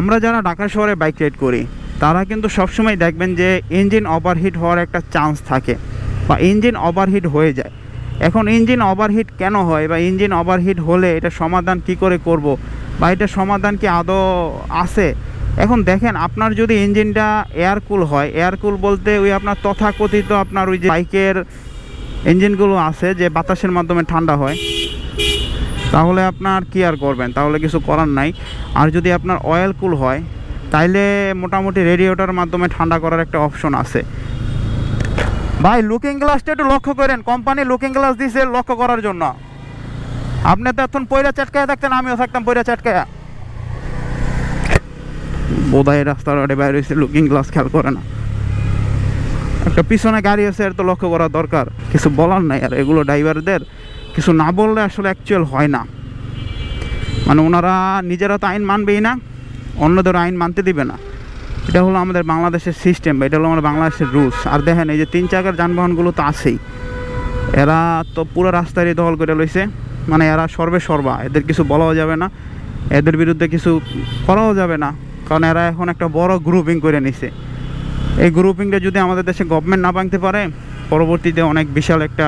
আমরা যারা ঢাকা শহরে বাইক রাইড করি, তারা কিন্তু সবসময় দেখবেন যে ইঞ্জিন ওভারহিট হওয়ার একটা চান্স থাকে বা ইঞ্জিন ওভারহিট হয়ে যায়। এখন ইঞ্জিন ওভারহিট কেন হয় বা ইঞ্জিন ওভারহিট হলে এটা সমাধান কি করে করব বা এটা সমাধান কি আদৌ আছে? এখন দেখেন আপনার যদি ইঞ্জিনটা এয়ার কুল হয় এয়ার কুল বলতে ওই আপনার তথাকথিত আপনার ওই যে বাইকের ইঞ্জিনগুলো আছে যে বাতাসের মাধ্যমে ঠান্ডা হয় তাহলে আপনার কি আর করবেন? তাহলে কিছু করার নাই। আর যদি আপনার অয়েল কুল হয়, তাইলে মোটামুটি রেডিওটার মাধ্যমে ঠান্ডা করার একটা অপশন আছে। ভাই লুকিং গ্লাসটা একটু লক্ষ্য করেন। কোম্পানি লুকিং গ্লাস দিছে লক্ষ্য করার জন্য। আপনি তো এখন পয়লা চাটকায় থাকতেন, আমিও থাকতাম পয়লা চাটকায়া। বোধহয় রাস্তার রোডে বাইরে হয়েছে লুকিং গ্লাস খেয়াল করে না। একটা পিছনে গাড়ি আছে, এর তো লক্ষ্য করা দরকার। কিছু বলার নাই আর এগুলো ড্রাইভারদের কিছু না বললে আসলে অ্যাকচুয়াল হয় না। মানে ওনারা নিজেরা তো আইন মানবেই না, অন্যদের আইন মানতে দিবে না। এটা হলো আমাদের বাংলাদেশের সিস্টেম বা এটা হলো আমাদের বাংলাদেশের রুলস আর দেখেন এই যে তিন চাকার যানবাহনগুলো তো আছেই। এরা তো পুরো রাস্তারই দখল করে লইছে। মানে এরা সর্বে সর্বা, এদের কিছু বলাও যাবে না। এদের বিরুদ্ধে কিছু করাও যাবে না। কারণ এরা এখন একটা বড় গ্রুপিং করে নিছে। এই গ্রুপিংটা যদি আমাদের দেশে গভর্নমেন্ট না ভাঙতে পারে পরবর্তীতে অনেক বিশাল একটা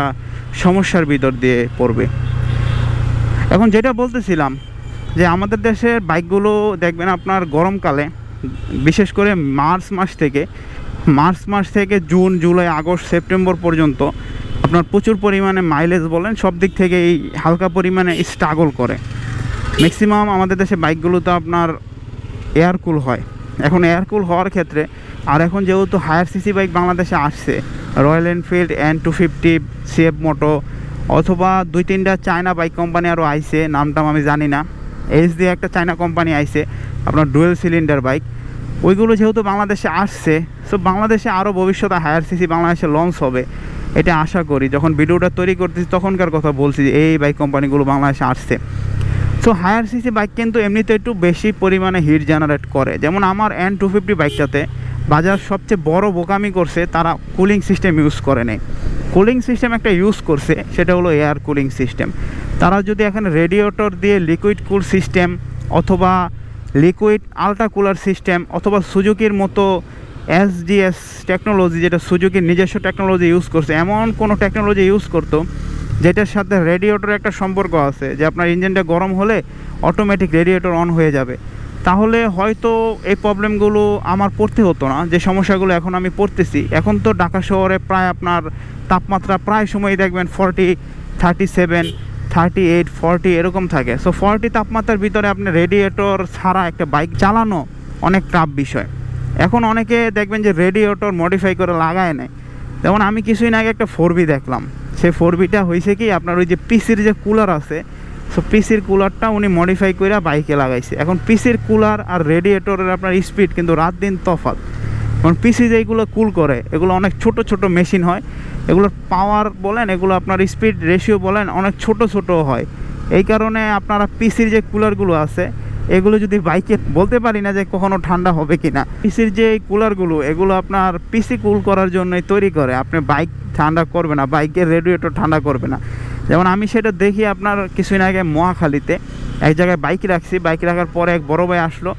সমস্যার ভিতর দিয়ে পড়বে। এখন যেটা বলতেছিলাম যে আমাদের দেশের বাইকগুলো দেখবেন আপনার গরমকালে, বিশেষ করে মার্চ মাস থেকে, মার্চ মাস থেকে জুন, জুলাই, আগস্ট, সেপ্টেম্বর পর্যন্ত আপনার প্রচুর পরিমাণে মাইলেজ বলেন, সব দিক থেকে এই হালকা পরিমাণে স্ট্রাগল করে। ম্যাক্সিমাম আমাদের দেশে বাইকগুলো তো আপনার এয়ারকুল হয়। এখন এয়ারকুল হওয়ার ক্ষেত্রে, আর এখন যেহেতু হায়ার সিসি বাইক বাংলাদেশে আসছে Royal Enfield N two fifty CF Moto অথবা দুই তিনটা চায়না বাইক কোম্পানি আরও আইসে নামটাম আমি জানি না। এইচ দিয়ে একটা চায়না কোম্পানি আইসে আপনার ডুয়েল সিলিন্ডার বাইক ওইগুলো যেহেতু বাংলাদেশে আসছে সো বাংলাদেশে আরও ভবিষ্যতে হায়ার সিসি বাংলাদেশে লঞ্চ হবে, এটা আশা করি। যখন ভিডিওটা তৈরি করতেছি, তখনকার কথা বলছি যে এই বাইক কোম্পানিগুলো বাংলাদেশে আসছে। সো হায়ার সিসি বাইক কিন্তু এমনিতে একটু বেশি পরিমাণে হিট জেনারেট করে। যেমন আমার এন টু ফিফটি বাইকটাতে বাজার সবচেয়ে বড় বোকামি করছে, তারা কুলিং সিস্টেম ইউজ করে নেই। কুলিং সিস্টেম একটা ইউজ করছে, সেটা হলো এয়ার কুলিং সিস্টেম তারা যদি এখানে রেডিয়েটর দিয়ে লিকুইড কুল সিস্টেম অথবা লিকুইড আলট্রা কুলার সিস্টেম অথবা সুজুকির মতো এসডিএস টেকনোলজি যেটা সুজুকির নিজস্ব টেকনোলজি ইউজ করছে, এমন কোনো টেকনোলজি ইউজ করতো, যেটার সাথে রেডিয়েটর একটা সম্পর্ক আছে, যে আপনার ইঞ্জিনটা গরম হলে অটোমেটিক রেডিয়েটর অন হয়ে যাবে। তাহলে হয়তো এই প্রবলেমগুলো আমার পড়তে হতো না, যে সমস্যাগুলো এখন আমি পড়তেছি। এখন তো ঢাকা শহরে প্রায় আপনার তাপমাত্রা প্রায় সময় দেখবেন forty thirty seven thirty eight forty এরকম থাকে। সো ফর্টি তাপমাত্রার ভিতরে আপনি রেডিয়েটর ছাড়া একটা বাইক চালানো অনেক টাফ বিষয়। এখন অনেকে দেখবেন যে রেডিয়েটর মডিফাই করে লাগায় নেয়। যেমন আমি কিছুদিন আগে একটা ফোর বি দেখলাম। সেই ফোর বিটা হয়েছে কি, আপনার ওই যে পিসির যে কুলার আছে সো পিসির কুলারটা উনি মডিফাই করে বাইকে লাগাইছে। এখন পিসির কুলার আর রেডিয়েটরের আপনার স্পিড কিন্তু রাত দিন তফাৎ। কারণ পিসি যেগুলো কুল করে, এগুলো অনেক ছোট ছোট মেশিন হয়। এগুলোর পাওয়ার বলেন, এগুলো আপনার স্পিড রেশিও বলেন, অনেক ছোট ছোট হয়। এই কারণে আপনারা পিসির যে কুলারগুলো আছে, এগুলো যদি বাইকে বলতে পারি না যে কখনো ঠান্ডা হবে কি না পিসির যে কুলারগুলো এগুলো আপনার পিসি কুল করার জন্যই তৈরি করে। আপনি বাইক ঠান্ডা করবে না বাইকের রেডিয়েটর ঠান্ডা করবে না। যেমন আমি সেটা দেখি আপনার কিছুদিন আগে মহাখালীতে, এক জায়গায় বাইক রাখছি বাইক রাখার পরে এক বড় ভাই আসলো।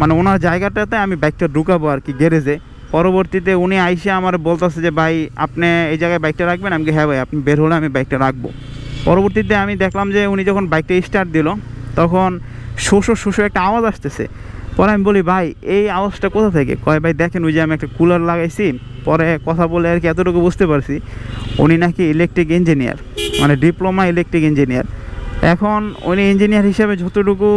মানে ওনার জায়গাটাতে আমি বাইকটা ঢুকাবো আর কি গ্যারেজে পরবর্তীতে উনি আইসে আমার বলতেছে যে, ভাই, আপনি এই জায়গায় বাইকটা রাখবেন? আমি হ্যাঁ ভাই, আপনি বের হলে আমি বাইকটা রাখব। পরবর্তীতে আমি দেখলাম যে, উনি যখন বাইকটা স্টার্ট দিল, তখন শোষো শোষো একটা আওয়াজ আসতেছে। পরে আমি বলি, ভাই, এই আওয়াজটা কোথা থেকে? কয়, ভাই, দেখেন ওই যে আমি একটা কুলার লাগাইছি। পরে কথা বলে আর কি এতটুকু বুঝতে পারছি, উনি নাকি ইলেকট্রিক ইঞ্জিনিয়ার মানে ডিপ্লোমা ইলেকট্রিক ইঞ্জিনিয়ার এখন উনি ইঞ্জিনিয়ার হিসেবে যতটুকু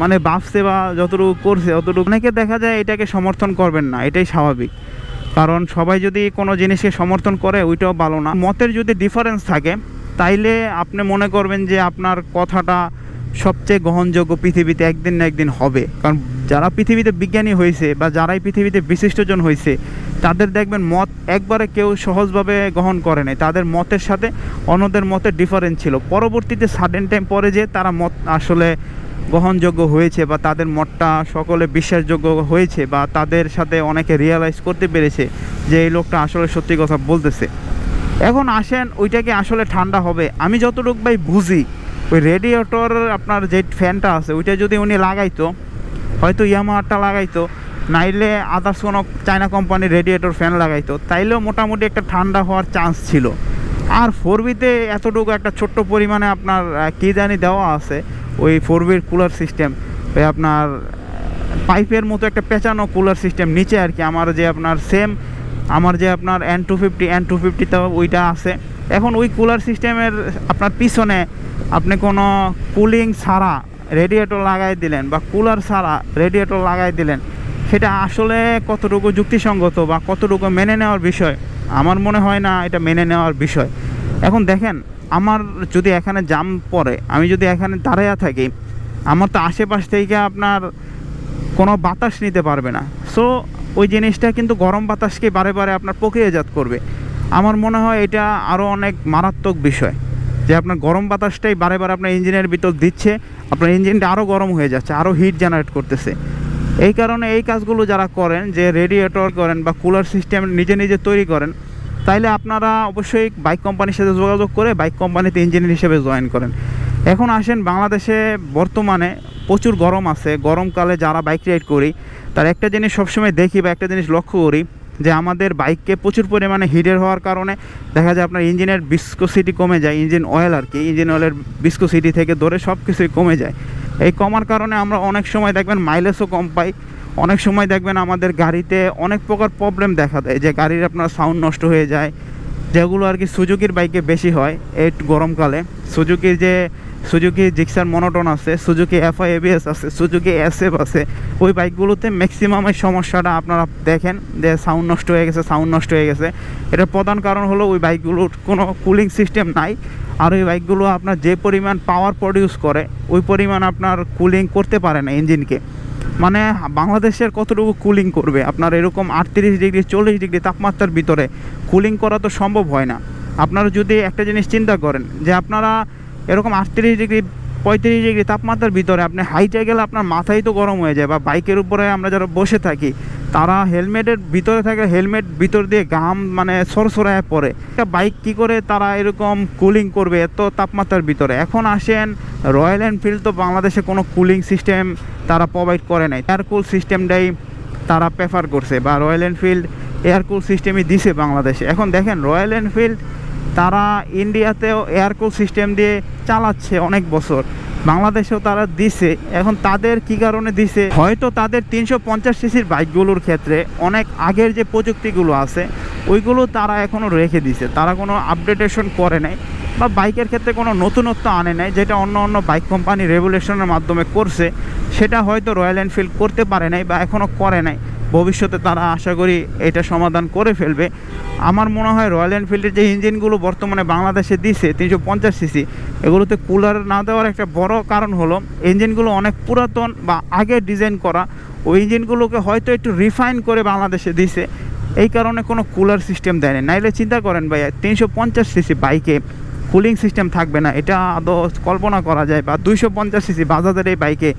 মানে ভাবছে বা যতটুকু করছে, অতটুকু অনেকে দেখা যায় এটাকে সমর্থন করবেন না, এটাই স্বাভাবিক। কারণ সবাই যদি কোনো জিনিসকে সমর্থন করে, ওইটাও ভালো না। মতের যদি ডিফারেন্স থাকে, তাইলে আপনি মনে করবেন যে আপনার কথাটা সবচেয়ে গ্রহণযোগ্য পৃথিবীতে একদিন না একদিন হবে। কারণ যারা পৃথিবীতে বিজ্ঞানী হয়েছে বা যারাই পৃথিবীতে বিশিষ্টজন হয়েছে, তাদের দেখবেন মত একবারে কেউ সহজভাবে গ্রহণ করে নাই। তাদের মতের সাথে অন্যদের মতের ডিফারেন্স ছিল। পরবর্তীতে সাডেন টাইম পরে যে তারা মত আসলে গ্রহণযোগ্য হয়েছে বা তাদের মতটা সকলে বিশ্বাসযোগ্য হয়েছে বা তাদের সাথে অনেকে রিয়েলাইজ করতে পেরেছে যে এই লোকটা আসলে সত্যি কথা বলতেছে। এখন আসেন ওইটাকে আসলে ঠান্ডা হবে। আমি যতটুকু ভাই বুঝি ওই রেডিয়েটর আপনার যে ফ্যানটা আছে, ওইটা যদি উনি লাগাইতো, হয়তো ইয়ামাহারটা লাগাইতো, নাইলে আদার্স কোনো চায়না কোম্পানির রেডিয়েটর ফ্যান লাগাইতো, তাইলেও মোটামুটি একটা ঠান্ডা হওয়ার চান্স ছিল। আর ফোর বিতে এতটুকু একটা ছোট্ট পরিমাণে আপনার কি জানি দেওয়া আছে, ওই ফোর বির কুলার সিস্টেম ওই আপনার পাইপের মতো একটা পেঁচানো কুলার সিস্টেম নিচে আর কি, আমার যে আপনার সেম আমার যে আপনার N two fifty N two ফিফটিতে ওইটা আছে। এখন ওই কুলার সিস্টেমের আপনার পিছনে আপনি কোনো কুলিং ছাড়া রেডিয়েটর লাগাই দিলেন বা কুলার ছাড়া রেডিয়েটর লাগাই দিলেন, সেটা আসলে কতটুকু যুক্তিসঙ্গত বা কতটুকু মেনে নেওয়ার বিষয়? আমার মনে হয় না এটা মেনে নেওয়ার বিষয়। এখন দেখেন, আমার যদি এখানে জাম পড়ে, আমি যদি এখানে দাঁড়াইয়া থাকি, আমার তো আশেপাশ থেকে আপনার কোনো বাতাস নিতে পারবে না। সো ওই জিনিসটা কিন্তু গরম বাতাসকে বারে বারে আপনার প্রক্রিয়াজাত করবে। আমার মনে হয় এটা আরও অনেক মারাত্মক বিষয় যে আপনার গরম বাতাসটাই বারে বারে আপনার ইঞ্জিনের ভিতর দিচ্ছে, আপনার ইঞ্জিনটা আরও গরম হয়ে যাচ্ছে আরও হিট জেনারেট করতেছে। এই কারণে এই কাজগুলো যারা করেন, যে রেডিয়েটর করেন বা কুলার সিস্টেম নিজে নিজে তৈরি করেন, তাইলে আপনারা অবশ্যই বাইক কোম্পানির সাথে যোগাযোগ করে বাইক কোম্পানিতে ইঞ্জিনিয়ার হিসেবে জয়েন করেন। এখন আসেন বাংলাদেশে বর্তমানে প্রচুর গরম আছে, গরমকালে যারা বাইক রাইড করি, তার একটা জিনিস সবসময় দেখি বা একটা জিনিস লক্ষ্য করি যে আমাদের বাইককে প্রচুর পরিমাণে হিটের হওয়ার কারণে দেখা যায় আপনার ইঞ্জিনের বিস্কোসিটি কমে যায়, ইঞ্জিন অয়েল আর কি, ইঞ্জিন অয়েলের বিস্কোসিটি থেকে ধরে সব কিছুই কমে যায়। এই কমার কারণে আমরা অনেক সময় দেখবেন মাইলেজও কম পাই, অনেক সময় দেখবেন আমাদের গাড়িতে অনেক প্রকার প্রবলেম দেখা দেয়, যে গাড়ির আপনার সাউন্ড নষ্ট হয়ে যায়, যেগুলো আর কি সুজুকির বাইকে বেশি হয় এই গরমকালে। সুজুকির যে সুজুকি জিক্সার মনোটন আছে, সুজুকি এফআই এবিএস আছে, সুজুকি এসএফ আছে। ওই বাইকগুলোতে ম্যাক্সিমাম এই সমস্যাটা আপনারা দেখেন যে সাউন্ড নষ্ট হয়ে গেছে সাউন্ড নষ্ট হয়ে গেছে। এটার প্রধান কারণ হলো ওই বাইকগুলোর কোনো কুলিং সিস্টেম নাই। আর ওই বাইকগুলো আপনার যে পরিমাণ পাওয়ার প্রডিউস করে, ওই পরিমাণ আপনার কুলিং করতে পারে না ইঞ্জিনকে। মানে বাংলাদেশের কতটুকু কুলিং করবে? আপনার এরকম আটত্রিশ ডিগ্রি, চল্লিশ ডিগ্রি তাপমাত্রার ভিতরে কুলিং করা তো সম্ভব হয় না। আপনারা যদি একটা জিনিস চিন্তা করেন যে আপনারা এরকম আটত্রিশ ডিগ্রি, পঁয়ত্রিশ ডিগ্রি তাপমাত্রার ভিতরে আপনি হাইটে গেলে আপনার মাথাই তো গরম হয়ে যায় বা বাইকের উপরে আমরা যারা বসে থাকি, তারা হেলমেটের ভিতরে থাকে, হেলমেট ভিতর দিয়ে গাম মানে সরসরায় পড়ে। একটা বাইক কি করে তারা এরকম কুলিং করবে এত তাপমাত্রার ভিতরে? এখন আসেন রয়্যাল এনফিল্ড তো বাংলাদেশে কোনো কুলিং সিস্টেম তারা প্রোভাইড করে নাই। এয়ার কুল সিস্টেমটাই তারা প্রেফার করছে বা রয়্যাল এনফিল্ড এয়ার কুল সিস্টেমই দিছে বাংলাদেশে। এখন দেখেন রয়্যাল এনফিল্ড তারা ইন্ডিয়াতেও এয়ারকুল সিস্টেম দিয়ে চালাচ্ছে অনেক বছর। বাংলাদেশেও তারা দিছে। এখন তাদের কি কারণে দিছে? হয়তো তাদের তিনশো পঞ্চাশ সিসির বাইকগুলোর ক্ষেত্রে অনেক আগের যে প্রযুক্তিগুলো আছে, ওইগুলো তারা এখনও রেখে দিছে। তারা কোনো আপডেটেশন করে নাই বা বাইকের ক্ষেত্রে কোনো নতুনত্ব আনে নাই, যেটা অন্য অন্য বাইক কোম্পানি রেগুলেশনের মাধ্যমে করছে, সেটা হয়তো রয়্যাল এনফিল্ড করতে পারে নাই বা এখনও করে নাই। ভবিষ্যতে তারা আশা করি এটা সমাধান করে ফেলবে। আমার মনে হয় রয়্যাল এনফিল্ডের যে ইঞ্জিনগুলো বর্তমানে বাংলাদেশে দিছে, তিনশো পঞ্চাশ সিসি এগুলোতে কুলার না দেওয়ার একটা বড় কারণ হলো ইঞ্জিনগুলো অনেক পুরাতন বা আগে ডিজাইন করা, ওই ইঞ্জিনগুলোকে হয়তো একটু রিফাইন করে বাংলাদেশে দিছে। এই কারণে কোনো কুলার সিস্টেম দেয়নি নাইলে চিন্তা করেন ভাই তিনশো পঞ্চাশ সিসি বাইকে কুলিং সিস্টেম থাকবে না। এটা আদৌ কল্পনা করা যায় বা দুইশো পঞ্চাশ সিসি বাজাজের এই বাইকে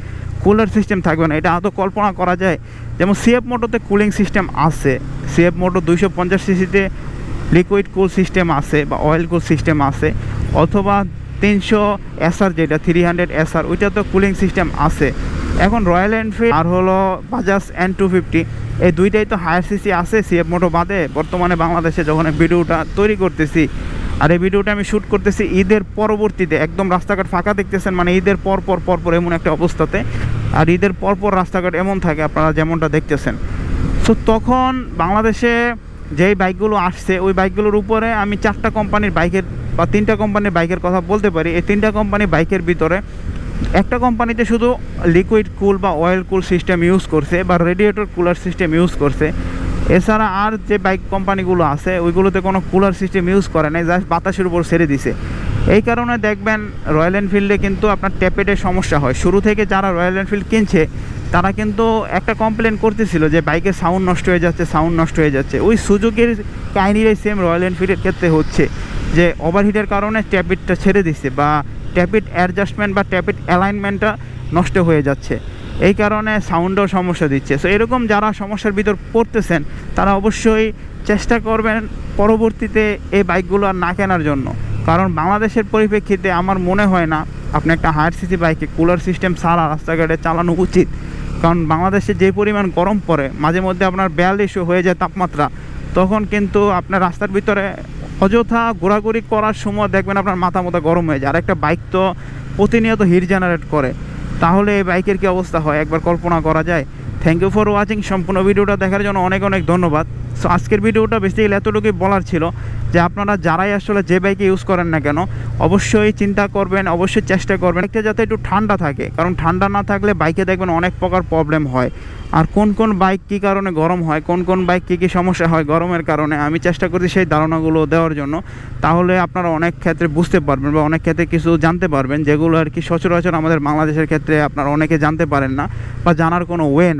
কুলার সিস্টেম থাকবে না। এটা আদৌ কল্পনা করা যায়। যেমন সিএফ মোটোতে কুলিং সিস্টেম আছে। সিএফ মোটো দুইশো পঞ্চাশ সিসিতে লিকুইড কুল সিস্টেম আছে বা অয়েল কুল সিস্টেম আছে। অথবা তিনশো এসআর যেটা থ্রি হান্ড্রেড এসআর ওইটা তো কুলিং সিস্টেম আছে। এখন রয়্যাল এনফিল্ড আর হলো বাজাজ এন টু ফিফটি এই দুইটাই তো হায়ার সিসি আছে সিএফ মোটো বাদে। বর্তমানে বাংলাদেশে যখন ভিডিওটা তৈরি করতেছি আর এই ভিডিওটা আমি শ্যুট করতেছি ঈদের পরবর্তীতে, একদম রাস্তাঘাট ফাঁকা দেখতেছেন মানে ঈদের পর পর পর পর এমন একটা অবস্থাতে। আর ঈদের পর পর রাস্তাঘাট এমন থাকে, আপনারা যেমনটা দেখতেছেন। সো তখন বাংলাদেশে যেই বাইকগুলো আসছে, ওই বাইকগুলোর উপরে আমি চারটা কোম্পানির বাইকের বা তিনটা কোম্পানির বাইকের কথা বলতে পারি। এই তিনটা কোম্পানির বাইকের ভিতরে একটা কোম্পানিতে শুধু লিকুইড কুল বা অয়েল কুল সিস্টেম ইউজ করছে বা রেডিয়েটর কুলার সিস্টেম ইউজ করছে। এছাড়া আর যে বাইক কোম্পানিগুলো আছে, ওইগুলোতে কোনো কুলার সিস্টেম ইউজ করে নাই জাস্ট বাতাসের উপর ছেড়ে দিছে। এই কারণে দেখবেন রয়্যাল এনফিল্ডে কিন্তু আপনার ট্যাপেটের সমস্যা হয়। শুরু থেকে যারা রয়্যাল এনফিল্ড কিনছে, তারা কিন্তু একটা কমপ্লেন করতেছিল যে বাইকের সাউন্ড নষ্ট হয়ে যাচ্ছে সাউন্ড নষ্ট হয়ে যাচ্ছে। ওই সুযোগের কাহিনিটাই সেম রয়্যাল এনফিল্ডের ক্ষেত্রে হচ্ছে যে ওভারহিটের কারণে ট্যাপিটটা ছেড়ে দিচ্ছে বা ট্যাপিট অ্যাডজাস্টমেন্ট বা ট্যাপিট অ্যালাইনমেন্টটা নষ্ট হয়ে যাচ্ছে। এই কারণে সাউন্ডও সমস্যা দিচ্ছে। সো এরকম যারা সমস্যার ভিতর পড়তেছেন, তারা অবশ্যই চেষ্টা করবেন পরবর্তীতে এই বাইকগুলো আর না কেনার জন্য। কারণ বাংলাদেশের পরিপ্রেক্ষিতে আমার মনে হয় না আপনি একটা হায়ার সিসি বাইকে কুলার সিস্টেম ছাড়া রাস্তাঘাটে চালানো উচিত। কারণ বাংলাদেশে যে পরিমাণ গরম পড়ে, মাঝে মধ্যে আপনার বিয়াল্লিশও হয়ে যায় তাপমাত্রা, তখন কিন্তু আপনার রাস্তার ভিতরে অযথা ঘোরাঘুরি করার সময় দেখবেন আপনার মাথা মতো গরম হয়ে যায়। আর একটা বাইক তো প্রতিনিয়ত হিট জেনারেট করে। তাহলে এই বাইকের কি অবস্থা হয়? একবার কল্পনা করা যায়? থ্যাংক ইউ ফর ওয়াচিং সম্পূর্ণ ভিডিওটা দেখার জন্য অনেক অনেক ধন্যবাদ। সো আজকের ভিডিওটা বেসিক্যালি এতটুকুই বলার ছিল যে আপনারা যারাই আসলে যে বাইকে ইউজ করেন না কেন, অবশ্যই চিন্তা করবেন, অবশ্যই চেষ্টা করবেন একটা যাতে একটু ঠান্ডা থাকে। কারণ ঠান্ডা না থাকলে বাইকে দেখবেন অনেক প্রকার প্রবলেম হয়। আর কোন কোন বাইক কী কারণে গরম হয়, কোন কোন বাইক কী কী সমস্যা হয় গরমের কারণে, আমি চেষ্টা করছি সেই ধারণাগুলো দেওয়ার জন্য। তাহলে আপনারা অনেক ক্ষেত্রে বুঝতে পারবেন বা অনেক ক্ষেত্রে কিছু জানতে পারবেন যেগুলো আর কি সচরাচর আমাদের বাংলাদেশের ক্ষেত্রে আপনারা অনেকে জানতে পারেন না বা জানার কোনো ওয়ে নেই।